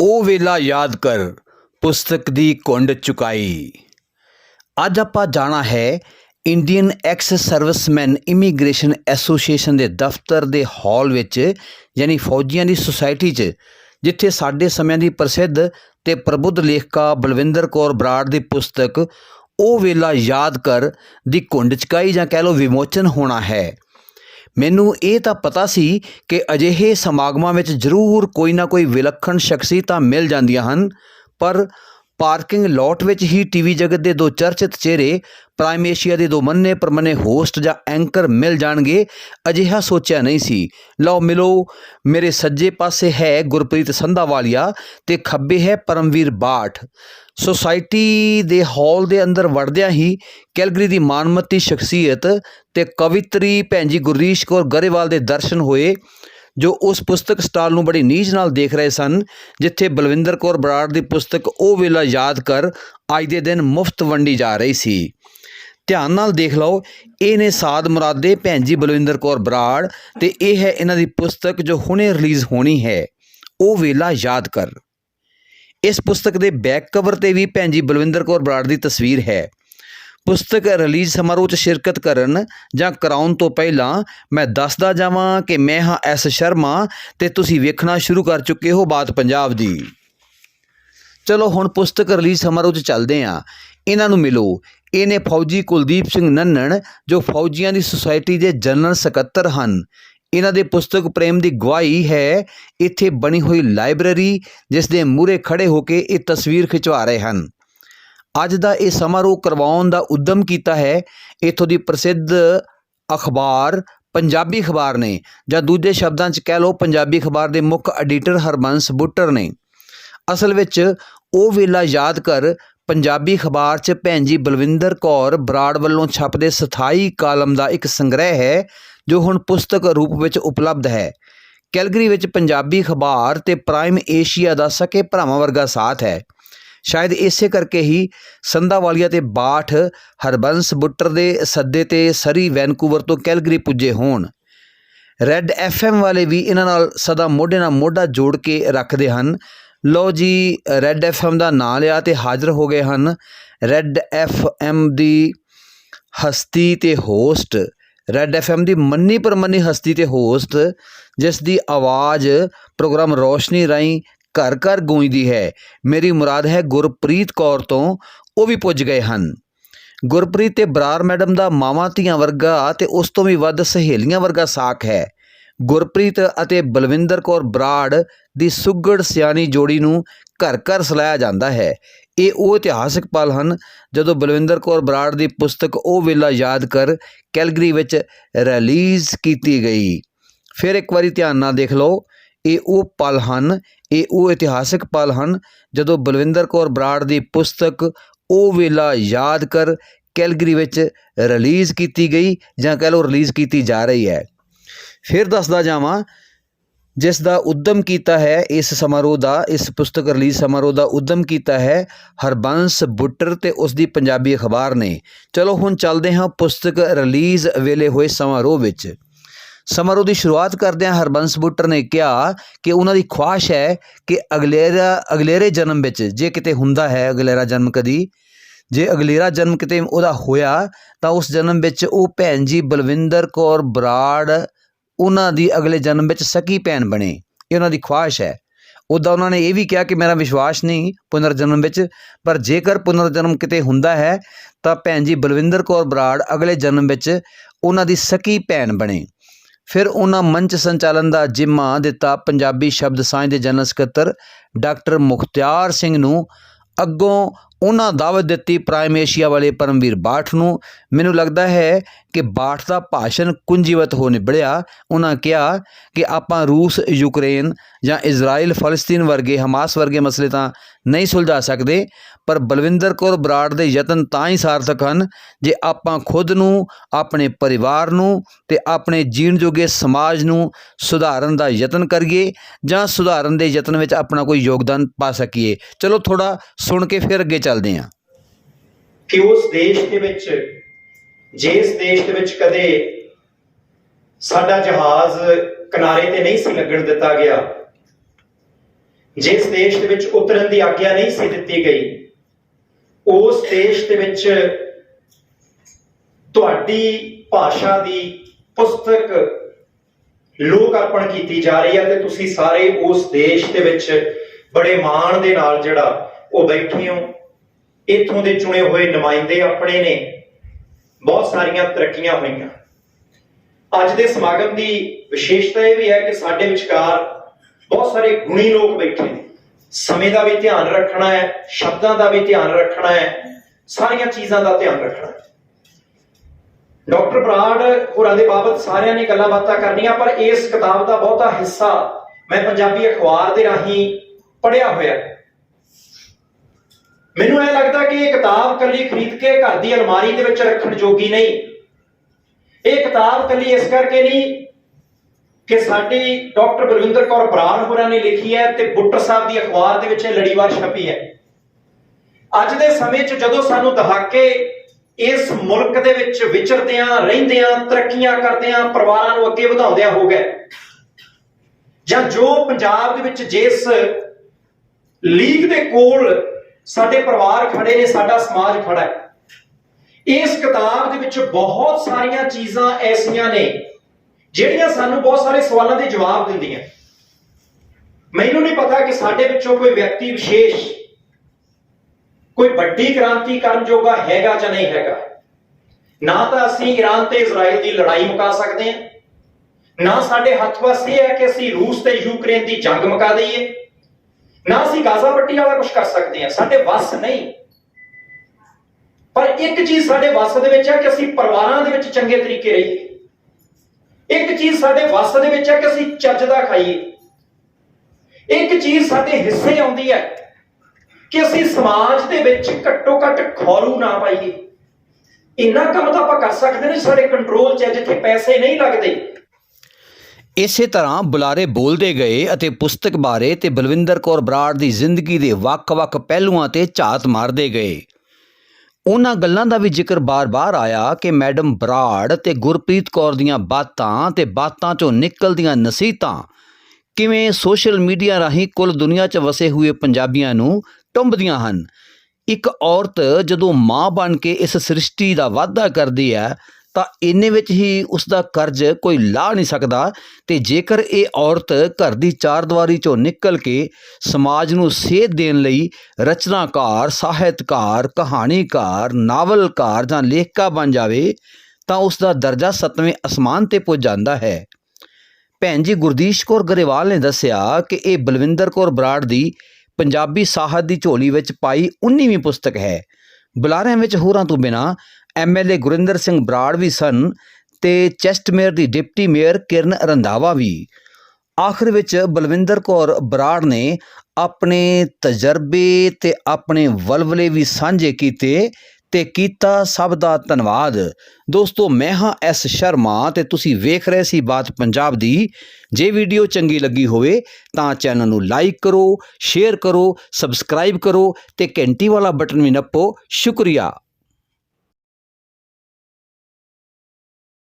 ਉਹ ਵੇਲਾ ਯਾਦ ਕਰ, ਪੁਸਤਕ ਦੀ ਕੁੰਡ ਚੁਕਾਈ। ਅੱਜ ਆਪਾਂ ਜਾਣਾ ਹੈ Indian ex serviceman immigration association ਦੇ ਦਫ਼ਤਰ ਦੇ ਹਾਲ ਵਿੱਚ, ਯਾਨੀ ਫੌਜੀਆਂ ਦੀ ਸੁਸਾਇਟੀ 'ਚ, ਜਿੱਥੇ ਸਾਡੇ ਸਮਿਆਂ ਦੀ ਪ੍ਰਸਿੱਧ ਤੇ ਪ੍ਰਬੁੱਧ ਲੇਖਕਾ ਬਲਵਿੰਦਰ ਕੌਰ ਬਰਾੜ ਦੀ ਪੁਸਤਕ, ਉਹ ਵੇਲਾ ਯਾਦ ਕਰ, ਦੀ ਕੁੰਡ ਚੁਕਾਈ ਜਾਂ ਕਹਿ ਲਓ ਵਿਮੋਚਨ ਹੋਣਾ ਹੈ। ਮੈਨੂੰ ਇਹ ਤਾਂ ਪਤਾ ਸੀ ਕਿ ਅਜਿਹੇ ਸਮਾਗਮਾਂ ਵਿੱਚ ਜ਼ਰੂਰ ਕੋਈ ਨਾ ਕੋਈ ਵਿਲੱਖਣ ਸ਼ਖਸੀਅਤਾਂ ਮਿਲ ਜਾਂਦੀਆਂ ਹਨ, ਪਰ ਪਾਰਕਿੰਗ ਲੋਟ ਵਿੱਚ ਹੀ ਟੀਵੀ ਜਗਤ ਦੇ ਦੋ ਚਰਚਿਤ ਚਿਹਰੇ, ਪ੍ਰਾਈਮ ਏਸ਼ੀਆ ਦੇ ਦੋ ਮੰਨੇ ਪ੍ਰਮੰਨੇ ਹੋਸਟ ਜਾਂ ਐਂਕਰ ਮਿਲ ਜਾਣਗੇ, ਅਜਿਹਾ ਸੋਚਿਆ ਨਹੀਂ ਸੀ। ਲਓ ਮਿਲੋ, ਮੇਰੇ ਸੱਜੇ ਪਾਸੇ ਹੈ ਗੁਰਪ੍ਰੀਤ ਸੰਧਾਵਾਲੀਆ ਤੇ ਖੱਬੇ ਹੈ ਪਰਮਵੀਰ ਬਾਠ। ਸੁਸਾਇਟੀ ਦੇ ਹਾਲ ਦੇ ਅੰਦਰ ਵੜਦਿਆਂ ਹੀ ਕੈਲਗਰੀ ਦੀ ਮਾਨਮਤੀ ਸ਼ਖਸੀਅਤ ਤੇ ਕਵਿਤਰੀ ਭੈਣ ਜੀ ਗੁਰਰੀਸ਼ ਕੌਰ ਗਰੇਵਾਲ ਦੇ ਦਰਸ਼ਨ ਹੋਏ। ਜੋ ਉਸ ਪੁਸਤਕ ਸਟਾਲ ਨੂੰ ਬੜੀ ਨੀਝ ਨਾਲ ਦੇਖ ਰਹੇ ਸਨ, ਜਿੱਥੇ ਬਲਵਿੰਦਰ ਕੌਰ ਬਰਾੜ ਦੀ ਪੁਸਤਕ ਉਹ ਵੇਲਾ ਯਾਦ ਕਰ ਅੱਜ ਦੇ ਦਿਨ ਮੁਫਤ ਵੰਡੀ ਜਾ ਰਹੀ ਸੀ। ਧਿਆਨ ਨਾਲ ਦੇਖ ਲਓ, ਇਹ ਨੇ ਸਾਦ ਮੁਰਾਦੇ ਭੈਣ ਜੀ ਬਲਵਿੰਦਰ ਕੌਰ ਬਰਾੜ ਤੇ ਇਹ ਹੈ ਇਹਨਾਂ ਦੀ ਪੁਸਤਕ ਜੋ ਹੁਣੇ ਰਿਲੀਜ਼ ਹੋਣੀ ਹੈ, ਉਹ ਵੇਲਾ ਯਾਦ ਕਰ। ਇਸ ਪੁਸਤਕ ਦੇ ਬੈਕ ਕਵਰ ਤੇ ਵੀ ਭੈਣ ਜੀ ਬਲਵਿੰਦਰ ਕੌਰ ਬਰਾੜ ਦੀ ਤਸਵੀਰ ਹੈ। ਪੁਸਤਕ ਰਿਲੀਜ਼ ਸਮਾਰੋਹ 'ਚ ਸ਼ਿਰਕਤ ਕਰਨ ਜਾਂ ਕਰਾਉਣ ਤੋਂ ਪਹਿਲਾਂ ਮੈਂ ਦੱਸਦਾ ਜਾਵਾਂ ਕਿ ਮੈਂ ਹਾਂ ਐਸ ਸ਼ਰਮਾ ਤੇ ਤੁਸੀਂ ਵੇਖਣਾ ਸ਼ੁਰੂ ਕਰ ਚੁੱਕੇ ਹੋ ਬਾਤ ਪੰਜਾਬ ਦੀ। ਚਲੋ ਹੁਣ ਪੁਸਤਕ ਰਿਲੀਜ਼ ਸਮਾਰੋਹ 'ਚ ਚੱਲਦੇ ਆਂ ਇਹਨਾਂ ਨੂੰ ਮਿਲੋ। ਇਹਨੇ ਫੌਜੀ ਕੁਲਦੀਪ ਸਿੰਘ ਨੰਨਣ, ਜੋ ਫੌਜੀਆਂ ਦੀ ਸੁਸਾਇਟੀ ਦੇ ਜਨਰਲ ਸਕੱਤਰ ਹਨ। ਇਹਨਾਂ ਦੇ ਪੁਸਤਕ ਪ੍ਰੇਮ ਦੀ ਗਵਾਹੀ ਹੈ, ਇੱਥੇ ਬਣੀ ਹੋਈ ਲਾਇਬ੍ਰੇਰੀ, ਜਿਸ ਦੇ ਮੂਹਰੇ ਖੜੇ ਹੋ ਕੇ ਇਹ ਤਸਵੀਰ ਖਿਚਵਾ ਰਹੇ ਹਨ। ਅੱਜ ਦਾ ਇਹ ਸਮਾਰੋਹ ਕਰਵਾਉਣ ਦਾ ਉਦਮ ਕੀਤਾ ਹੈ। ਇਥੋਂ ਦੀ ਪ੍ਰਸਿੱਧ ਅਖਬਾਰ ਪੰਜਾਬੀ ਅਖਬਾਰ ਨੇ, ਜਾਂ ਦੂਜੇ ਸ਼ਬਦਾਂ 'ਚ ਕਹਿ ਲਓ ਪੰਜਾਬੀ ਅਖਬਾਰ ਦੇ ਮੁੱਖ ਐਡੀਟਰ ਹਰਬੰਸ ਬੁੱਟਰ ਨੇ। ਅਸਲ ਵਿੱਚ ਉਹ ਵੇਲਾ ਯਾਦ ਕਰ ਪੰਜਾਬੀ ਅਖਬਾਰ 'ਚ ਭੈਣ ਜੀ ਬਲਵਿੰਦਰ ਕੌਰ ਬਰਾੜ ਵੱਲੋਂ ਛਪਦੇ ਸਥਾਈ ਕਾਲਮ ਦਾ ਇੱਕ ਸੰਗ੍ਰਹਿ ਹੈ, ਜੋ ਹੁਣ ਪੁਸਤਕ ਰੂਪ ਵਿੱਚ ਉਪਲਬਧ ਹੈ। ਕੈਲਗਰੀ ਵਿੱਚ ਪੰਜਾਬੀ ਅਖਬਾਰ ਤੇ ਪ੍ਰਾਈਮ ਏਸ਼ੀਆ ਦਾ ਸਕੇ ਭਰਾਵਾਂ ਵਰਗਾ ਸਾਥ ਹੈ। ਸ਼ਾਇਦ ਇਸੇ ਕਰਕੇ ਹੀ ਸੰਧਾਵਾਲੀਆ ਤੇ ਬਾਠ, ਹਰਬੰਸ ਬੁੱਟਰ ਦੇ ਸੱਦੇ ਤੇ ਸਰੀ ਵੈਨਕੂਵਰ ਤੋਂ ਕੈਲਗਰੀ ਪੁੱਜੇ ਹੋਣ। ਰੈੱਡ ਐਫਐਮ ਵਾਲੇ ਵੀ ਇਹਨਾਂ ਨਾਲ ਸਦਾ ਮੋਢੇ ਨਾਲ ਮੋਢਾ ਜੋੜ ਕੇ ਰੱਖਦੇ ਹਨ। ਲੋ ਜੀ, ਰੈੱਡ ਐਫਐਮ ਦਾ ਨਾਂ ਲਿਆ ਤੇ ਹਾਜ਼ਰ ਹੋ ਗਏ ਹਨ। ਰੈੱਡ ਐਫਐਮ ਦੀ ਹਸਤੀ ਤੇ ਹੋਸਟ, ਰੈੱਡ ਐਫਐਮ ਦੀ ਮੰਨੀ ਪਰਮੰਨੀ ਹਸਤੀ ਤੇ ਹੋਸਟ, ਜਿਸ ਦੀ ਆਵਾਜ਼ ਪ੍ਰੋਗਰਾਮ ਰੋਸ਼ਨੀ ਰਾਹੀਂ ਘਰ ਘਰ ਗੂੰਜਦੀ ਹੈ। ਮੇਰੀ ਮੁਰਾਦ ਹੈ ਗੁਰਪ੍ਰੀਤ ਕੌਰ ਤੋਂ। ਉਹ ਵੀ ਪੁੱਜ ਗਏ ਹਨ। ਗੁਰਪ੍ਰੀਤ ਤੇ ਬਰਾਰ ਮੈਡਮ ਦਾ ਮਾਵਾਂ ਧੀਆਂ ਵਰਗਾ ਤੇ ਉਸ ਤੋਂ ਵੀ ਵੱਧ ਸਹੇਲੀਆਂ ਵਰਗਾ ਸਾਖ ਹੈ। ਗੁਰਪ੍ਰੀਤ ਅਤੇ ਬਲਵਿੰਦਰ ਕੌਰ ਬਰਾੜ ਦੀ ਸੁੱਗੜ ਸਿਆਣੀ ਜੋੜੀ ਨੂੰ ਘਰ ਘਰ ਸਲਾਇਆ ਜਾਂਦਾ ਹੈ। ਇਹ ਉਹ ਇਤਿਹਾਸਕ ਪਲ ਹਨ ਜਦੋਂ ਬਲਵਿੰਦਰ ਕੌਰ ਬਰਾੜ ਦੀ ਪੁਸਤਕ ਉਹ ਵੇਲਾ ਯਾਦ ਕਰ ਕੈਲਗਰੀ ਵਿੱਚ ਰਿਲੀਜ਼ ਕੀਤੀ ਗਈ। ਫਿਰ ਇੱਕ ਵਾਰੀ ਧਿਆਨ ਨਾਲ ਦੇਖ ਲਓ। ਇਹ ਉਹ ਪਲ ਹਨ, ਇਹ ਉਹ ਇਤਿਹਾਸਕ ਪਲ ਹਨ ਜਦੋਂ ਬਲਵਿੰਦਰ ਕੌਰ ਬਰਾੜ ਦੀ ਪੁਸਤਕ ਉਹ ਵੇਲਾ ਯਾਦ ਕਰ ਕੈਲਗਰੀ ਵਿੱਚ ਰਿਲੀਜ਼ ਕੀਤੀ ਗਈ ਜਾਂ ਕਹਿ ਲਓ ਰਿਲੀਜ਼ ਕੀਤੀ ਜਾ ਰਹੀ ਹੈ। ਫਿਰ ਦੱਸਦਾ ਜਾਵਾਂ, ਜਿਸ ਦਾ ਉਦਮ ਕੀਤਾ ਹੈ, ਇਸ ਸਮਾਰੋਹ ਦਾ, ਇਸ ਪੁਸਤਕ ਰਿਲੀਜ਼ ਸਮਾਰੋਹ ਦਾ ਉਦਮ ਕੀਤਾ ਹੈ, ਹਰਬੰਸ ਬੁੱਟਰ ਤੇ ਉਸ ਦੀ ਪੰਜਾਬੀ ਅਖਬਾਰ ਨੇ। ਚਲੋ ਹੁਣ ਚੱਲਦੇ ਹਾਂ ਪੁਸਤਕ ਰਿਲੀਜ਼ ਵੇਲੇ ਹੋਏ ਸਮਾਰੋਹ ਵਿੱਚ। ਸਮਾਰੋਹ ਦੀ ਸ਼ੁਰੂਆਤ ਕਰਦਿਆਂ ਹਰਬੰਸ ਬੁੱਟਰ ਨੇ ਕਿਹਾ ਕਿ ਉਹਨਾਂ ਦੀ ਖੁਆਇਸ਼ ਹੈ ਕਿ ਅਗਲੇਰਾ, ਅਗਲੇਰੇ ਜਨਮ ਵਿੱਚ, ਜੇ ਕਿਤੇ ਹੁੰਦਾ ਹੈ ਅਗਲੇਰਾ ਜਨਮ ਕਦੀ, ਜੇ ਅਗਲੇਰਾ ਜਨਮ ਕਿਤੇ ਉਹਦਾ ਹੋਇਆ, ਤਾਂ ਉਸ ਜਨਮ ਵਿੱਚ ਉਹ ਭੈਣ ਜੀ ਬਲਵਿੰਦਰ ਕੌਰ ਬਰਾੜ, ਉਹਨਾਂ ਦੀ ਅਗਲੇ ਜਨਮ ਵਿੱਚ ਸਕੀ ਭੈਣ ਬਣੇ। ਇਹ ਉਹਨਾਂ ਦੀ ਖੁਆਇਸ਼ ਹੈ। ਉੱਦਾਂ ਉਹਨਾਂ ਨੇ ਇਹ ਵੀ ਕਿਹਾ ਕਿ ਮੇਰਾ ਵਿਸ਼ਵਾਸ ਨਹੀਂ ਪੁਨਰ ਜਨਮ ਵਿੱਚ, ਪਰ ਜੇਕਰ ਪੁਨਰ ਜਨਮ ਕਿਤੇ ਹੁੰਦਾ ਹੈ, ਤਾਂ ਭੈਣ ਜੀ ਬਲਵਿੰਦਰ ਕੌਰ ਬਰਾੜ ਅਗਲੇ ਜਨਮ ਵਿੱਚ ਉਹਨਾਂ ਦੀ ਸਕੀ ਭੈਣ ਬਣੇ। ਫਿਰ ਉਹਨਾਂ ਮੰਚ ਸੰਚਾਲਨ ਦਾ ਜਿੰਮਾ ਦਿੱਤਾ ਪੰਜਾਬੀ ਸ਼ਬਦ ਸਾਂਝ ਦੇ ਜਨਰਲ ਸਕੱਤਰ ਡਾਕਟਰ ਮੁਖਤਿਆਰ ਸਿੰਘ ਨੂੰ। ਅੱਗੋਂ ਉਹਨਾਂ ਦਾਅਵਤ ਦਿੱਤੀ ਪ੍ਰਾਈਮ ਏਸ਼ੀਆ ਵਾਲੇ ਪਰਮਵੀਰ ਬਾਠ ਨੂੰ। ਮੈਨੂੰ ਲੱਗਦਾ ਹੈ ਕਿ ਬਾਠ ਦਾ ਭਾਸ਼ਣ ਕੁੰਜੀਵਤ ਹੋ ਨਿਬੜਿਆ। ਉਹਨਾਂ ਕਿਹਾ ਕਿ ਆਪਾਂ ਰੂਸ, ਯੂਕਰੇਨ ਜਾਂ ਇਜ਼ਰਾਈਲ ਫਲਸਤੀਨ ਵਰਗੇ, ਹਮਾਸ ਵਰਗੇ ਮਸਲੇ ਤਾਂ ਨਹੀਂ ਸੁਲਝਾ ਸਕਦੇ, ਪਰ ਬਲਵਿੰਦਰ ਕੌਰ ਬਰਾੜ ਦੇ ਯਤਨ ਤਾਂ ਹੀ ਸਾਰਥਕ ਹਨ ਜੇ ਆਪਾਂ ਖੁਦ ਨੂੰ, ਆਪਣੇ ਪਰਿਵਾਰ ਨੂੰ ਤੇ ਆਪਣੇ ਜੀਣ ਜੋਗੇ ਸਮਾਜ ਨੂੰ ਸੁਧਾਰਨ ਦਾ ਯਤਨ ਕਰੀਏ ਜਾਂ ਸੁਧਾਰਨ ਦੇ ਯਤਨ ਵਿੱਚ ਆਪਣਾ ਕੋਈ ਯੋਗਦਾਨ ਪਾ ਸਕੀਏ। ਚਲੋ ਥੋੜਾ ਸੁਣ ਕੇ ਫਿਰ ਅੱਗੇ ਚੱਲਦੇ ਹਾਂ। ਕਿ ਉਸ ਦੇਸ਼ ਦੇ ਵਿੱਚ, ਜਿਸ ਦੇਸ਼ ਦੇ ਵਿੱਚ ਕਦੇ ਸਾਡਾ ਜਹਾਜ਼ ਕਿਨਾਰੇ ਤੇ ਨਹੀਂ ਸੀ ਲੱਗਣ ਦਿੱਤਾ ਗਿਆ ਜਿਸ ਦੇਸ਼ ਦੇ ਵਿੱਚ ਉਤਰਨ ਦੀ ਆਗਿਆ ਨਹੀਂ ਸੀ ਦਿੱਤੀ ਗਈ, ਉਸ ਦੇਸ਼ ਦੇ ਵਿੱਚ ਤੁਹਾਡੀ ਭਾਸ਼ਾ ਦੀ ਪੁਸਤਕ ਲੋਕ ਅਰਪਣ ਕੀਤੀ ਜਾ ਰਹੀ ਹੈ ਤੇ ਤੁਸੀਂ ਸਾਰੇ ਉਸ ਦੇਸ਼ ਦੇ ਵਿੱਚ ਬੜੇ ਮਾਣ ਦੇ ਨਾਲ ਜਿਹੜਾ ਉਹ ਬੈਠੇ ਹੋ, ਇੱਥੋਂ ਦੇ ਚੁਣੇ ਹੋਏ ਨੁਮਾਇੰਦੇ ਆਪਣੇ ਨੇ, ਬਹੁਤ ਸਾਰੀਆਂ ਤਰੱਕੀਆਂ ਹੋਈਆਂ। ਅੱਜ ਦੇ ਸਮਾਗਮ ਦੀ ਵਿਸ਼ੇਸ਼ਤਾ ਇਹ ਵੀ ਹੈ ਕਿ ਸਾਡੇ ਵਿਚਕਾਰ ਬਹੁਤ ਸਾਰੇ ਗੁਣੀ ਲੋਕ ਬੈਠੇ ਨੇ। ਸਮੇਂ ਦਾ ਵੀ ਧਿਆਨ ਰੱਖਣਾ ਹੈ, ਸ਼ਬਦਾਂ ਦਾ ਵੀ ਧਿਆਨ ਰੱਖਣਾ ਹੈ, ਸਾਰੀਆਂ ਚੀਜ਼ਾਂ ਦਾ ਧਿਆਨ ਰੱਖਣਾ ਹੈ। ਡਾਕਟਰ ਬਰਾੜ ਹੋਰਾਂ ਦੇ ਬਾਬਤ ਸਾਰਿਆਂ ਨੇ ਗੱਲਾਂ ਬਾਤਾਂ ਕਰਨੀਆਂ, ਪਰ ਇਸ ਕਿਤਾਬ ਦਾ ਬਹੁਤਾ ਹਿੱਸਾ ਮੈਂ ਪੰਜਾਬੀ ਅਖਬਾਰ ਦੇ ਰਾਹੀਂ ਪੜ੍ਹਿਆ ਹੋਇਆ ਮੈਨੂੰ ਇਹ ਲੱਗਦਾ ਕਿ ਇਹ ਕਿਤਾਬ ਕੱਲੀ ਖਰੀਦ ਕੇ ਘਰ ਦੀ ਅਲਮਾਰੀ ਦੇ ਵਿੱਚ ਰੱਖਣ ਜੋਗੀ ਨਹੀਂ। ਇਹ ਕਿਤਾਬ ਕੱਲੀ ਇਸ ਕਰਕੇ ਨਹੀਂ ਕਿ ਸਾਡੀ ਡਾਕਟਰ ਬਲਵਿੰਦਰ ਕੌਰ ਬਰਾੜ ਹੋਰਾਂ ਨੇ ਲਿਖੀ ਹੈ ਤੇ ਬੁੱਟਰ ਸਾਹਿਬ ਦੀ ਅਖਬਾਰ ਦੇ ਵਿੱਚ ਇਹ ਲੜੀਵਾਰ ਛਪੀ ਹੈ। ਅੱਜ ਦੇ ਸਮੇਂ 'ਚ ਜਦੋਂ ਸਾਨੂੰ ਦਹਾਕੇ ਇਸ ਮੁਲਕ ਦੇ ਵਿੱਚ ਵਿਚਰਦਿਆਂ ਰਹਿੰਦਿਆਂ ਤਰੱਕੀਆਂ ਕਰਦਿਆਂ ਪਰਿਵਾਰਾਂ ਨੂੰ ਅੱਗੇ ਵਧਾਉਂਦਿਆਂ ਹੋ ਗਏ, ਜਾਂ ਜੋ ਪੰਜਾਬ ਦੇ ਵਿੱਚ ਜਿਸ ਲੀਗ ਦੇ ਕੋਲ ਸਾਡੇ ਪਰਿਵਾਰ ਖੜੇ ਨੇ, ਸਾਡਾ ਸਮਾਜ ਖੜਾ ਹੈ, ਇਸ ਕਿਤਾਬ ਦੇ ਵਿੱਚ ਬਹੁਤ ਸਾਰੀਆਂ ਚੀਜ਼ਾਂ ਐਸੀਆਂ ਨੇ ਜਿਹੜੀਆਂ ਸਾਨੂੰ ਬਹੁਤ ਸਾਰੇ ਸਵਾਲਾਂ ਦੇ ਜਵਾਬ ਦਿੰਦੀਆਂ। ਮੈਨੂੰ ਨਹੀਂ ਪਤਾ ਕਿ ਸਾਡੇ ਵਿੱਚੋਂ ਕੋਈ ਵਿਅਕਤੀ ਵਿਸ਼ੇਸ਼ ਕੋਈ ਵੱਡੀ ਕ੍ਰਾਂਤੀ ਕਰਨ ਜੋਗਾ ਹੈਗਾ ਜਾਂ ਨਹੀਂ ਹੈਗਾ। ਨਾ ਤਾਂ ਅਸੀਂ ਈਰਾਨ ਤੇ ਇਜ਼ਰਾਈਲ ਦੀ ਲੜਾਈ ਮੁਕਾ ਸਕਦੇ ਹਾਂ। ਨਾ ਸਾਡੇ ਹੱਥ ਵੱਸ ਇਹ ਹੈ ਕਿ ਅਸੀਂ ਰੂਸ ਤੇ ਯੂਕਰੇਨ ਦੀ ਜੰਗ ਮੁਕਾ ਦਈਏ। ਨਾ ਅਸੀਂ ਗਾਜ਼ਾ ਪੱਟੀ ਵਾਲਾ ਕੁਝ ਕਰ ਸਕਦੇ ਹਾਂ। ਸਾਡੇ ਵੱਸ ਨਹੀਂ। ਪਰ ਇੱਕ ਚੀਜ਼ ਸਾਡੇ ਵੱਸ ਦੇ ਵਿੱਚ ਹੈ ਕਿ ਅਸੀਂ ਪਰਿਵਾਰਾਂ ਦੇ ਵਿੱਚ ਚੰਗੇ ਤਰੀਕੇ ਰਹੀਏ। ਇੱਕ ਚੀਜ਼ ਸਾਡੇ ਵੱਸ ਦੇ ਵਿੱਚ ਹੈ ਕਿ ਅਸੀਂ ਚੱਜ ਦਾ ਖਾਈਏ। ਇੱਕ ਚੀਜ਼ ਸਾਡੇ ਹਿੱਸੇ ਆਉਂਦੀ ਹੈ ਕਿ ਅਸੀਂ ਸਮਾਜ ਦੇ ਵਿੱਚ ਘੱਟੋ ਘੱਟ ਖੌਰੂ ਨਾ ਪਾਈਏ। ਇੰਨਾ ਕੰਮ ਤਾਂ ਆਪਾਂ ਕਰ ਸਕਦੇ ਨੇ ਸਾਡੇ ਕੰਟਰੋਲ 'ਚ ਹੈ, ਜਿੱਥੇ ਪੈਸੇ ਨਹੀਂ ਲੱਗਦੇ। ਇਸੇ ਤਰ੍ਹਾਂ ਬੁਲਾਰੇ ਬੋਲਦੇ ਗਏ ਅਤੇ ਪੁਸਤਕ ਬਾਰੇ ਤੇ ਬਲਵਿੰਦਰ ਕੌਰ ਬਰਾੜ ਦੀ ਜ਼ਿੰਦਗੀ ਦੇ ਵੱਖ-ਵੱਖ ਪਹਿਲੂਆਂ ਤੇ ਝਾਤ ਮਾਰਦੇ ਗਏ। ਉਹਨਾਂ ਗੱਲਾਂ ਦਾ ਵੀ ਜ਼ਿਕਰ ਬਾਰ-ਬਾਰ ਆਇਆ ਕਿ ਮੈਡਮ ਬਰਾੜ ਤੇ ਗੁਰਪ੍ਰੀਤ ਕੌਰ ਦੀਆਂ ਬਾਤਾਂ ਤੇ ਬਾਤਾਂ ਚੋਂ ਨਿਕਲਦੀਆਂ ਨਸੀਹਤਾਂ ਕਿਵੇਂ ਸੋਸ਼ਲ ਮੀਡੀਆ ਰਾਹੀਂ ਕੁੱਲ ਦੁਨੀਆ 'ਚ ਵਸੇ ਹੋਏ ਪੰਜਾਬੀਆਂ ਨੂੰ ਟੁੰਬਦੀਆਂ ਹਨ। ਇੱਕ ਔਰਤ ਜਦੋਂ ਮਾਂ ਬਣ ਕੇ ਇਸ ਸ੍ਰਿਸ਼ਟੀ ਦਾ ਵਾਅਦਾ ਕਰਦੀ ਹੈ ਤਾਂ ਇੰਨੇ ਵਿੱਚ ਹੀ ਉਸ ਦਾ ਕਰਜ਼ ਕੋਈ ਲਾ ਨਹੀਂ ਸਕਦਾ ਤੇ ਜੇਕਰ ਇਹ ਔਰਤ ਘਰ ਦੀ ਚਾਰਦੀਵਾਰੀ ਚੋਂ ਨਿਕਲ ਕੇ ਸਮਾਜ ਨੂੰ ਸੇਧ ਦੇਣ ਲਈ ਰਚਨਾਕਾਰ, ਸਾਹਿਤਕਾਰ, ਕਹਾਣੀਕਾਰ, ਨਾਵਲਕਾਰ ਜਾਂ ਲੇਖਕਾ ਬਣ ਜਾਵੇ, ਤਾਂ ਉਸ ਦਾ ਦਰਜਾ ਸੱਤਵੇਂ ਅਸਮਾਨ ਤੇ ਪੁੱਜ ਜਾਂਦਾ ਹੈ। ਭੈਣ ਜੀ ਗੁਰਦੀਸ਼ ਕੌਰ ਗਰੇਵਾਲ ਨੇ ਦੱਸਿਆ ਕਿ ਇਹ ਬਲਵਿੰਦਰ ਕੌਰ ਬਰਾੜ ਦੀ ਪੰਜਾਬੀ ਸਾਹਿਤ ਦੀ ਝੋਲੀ ਵਿੱਚ ਪਾਈ 19ਵੀਂ ਪੁਸਤਕ ਹੈ। ਬੁਲਾਰਿਆਂ ਵਿੱਚ ਹੋਰਾਂ ਤੋਂ ਬਿਨਾ ਐਮਐਲਏ ਗੁਰਿੰਦਰ ਸਿੰਘ ਬਰਾੜ ਵੀ ਸਨ ਤੇ ਚੈਸਟ ਮੇਅਰ ਦੀ ਡਿਪਟੀ ਮੇਅਰ ਕਿਰਨ ਰੰਧਾਵਾ ਵੀ। ਆਖਰ ਵਿੱਚ ਬਲਵਿੰਦਰ ਕੌਰ ਬਰਾੜ ਨੇ ਆਪਣੇ ਤਜਰਬੇ ਤੇ ਆਪਣੇ ਵਲਵਲੇ ਵੀ ਸਾਂਝੇ ਕੀਤੇ ਤੇ ਕੀਤਾ ਸਭ ਦਾ ਧੰਨਵਾਦ। ਦੋਸਤੋ, ਮੈਂ ਹਾਂ ਐਸ ਸ਼ਰਮਾ ਤੇ ਤੁਸੀਂ ਵੇਖ ਰਹੇ ਸੀ ਬਾਤ ਪੰਜਾਬ ਦੀ। ਜੇ ਵੀਡੀਓ ਚੰਗੀ ਲੱਗੀ ਹੋਵੇ ਤਾਂ ਚੈਨਲ ਨੂੰ ਲਾਈਕ ਕਰੋ, ਸ਼ੇਅਰ ਕਰੋ, ਸਬਸਕ੍ਰਾਈਬ ਕਰੋ ਤੇ ਘੰਟੀ ਵਾਲਾ ਬਟਨ ਵੀ ਨੱਪੋ। ਸ਼ੁਕਰੀਆ।